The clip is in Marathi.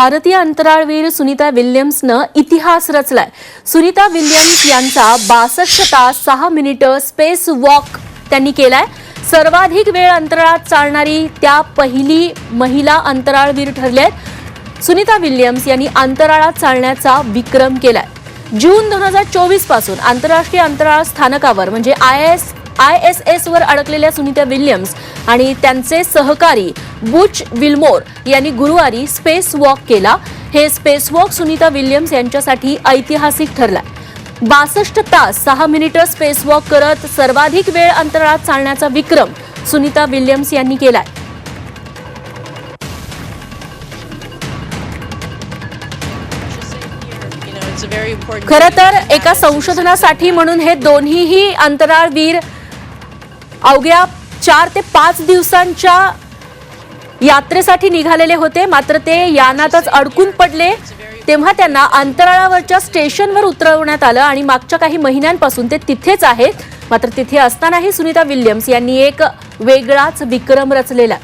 भारतीय अंतराळवीर सुनीता विल्यम्सनं इतिहास रचलाय. सुनीता विल्यम्स यांचा बासष्ट तास सहा मिनिटं स्पेस वॉक त्यांनी केलाय. सर्वाधिक वेळ अंतराळात चालणारी त्या पहिली महिला अंतराळवीर ठरल्या आहेत सुनीता विल्यम्स यांनी अंतराळात चालण्याचा विक्रम केलाय. जून दोन हजार चोवीसपासून आंतरराष्ट्रीय अंतराळ स्थानकावर म्हणजे I S I S S वर अडकलेल्या सुनीता विल्यम्स आणि त्यांचे सहकारी बुच विल्मोर यांनी गुरुवारी स्पेस वॉक केला. हे स्पेस वॉक सुनीता विल्यम्स यांच्यासाठी ऐतिहासिक ठरलाय. बासष्ट तास सहा मिनिटं स्पेस वॉक करत सर्वाधिक वेळ अंतराळात चालण्याचा विक्रम सुनीता विल्यम्स यांनी केलाय. You खरं तर एका संशोधनासाठी म्हणून हे दोन्हीही अंतराळवीर अवघ्या चार ते पाच दिवसांच्या यात्रेसाठी निघालेले होते. मात्र ते यानातच अडकून पडले. तेव्हा त्यांना अंतराळावरच्या स्टेशनवर उतरवण्यात आलं आणि मागच्या काही महिन्यांपासून ते तिथेच आहेत. मात्र तिथे असतानाही सुनीता विल्यम्स यांनी एक वेगळाच विक्रम रचलेला.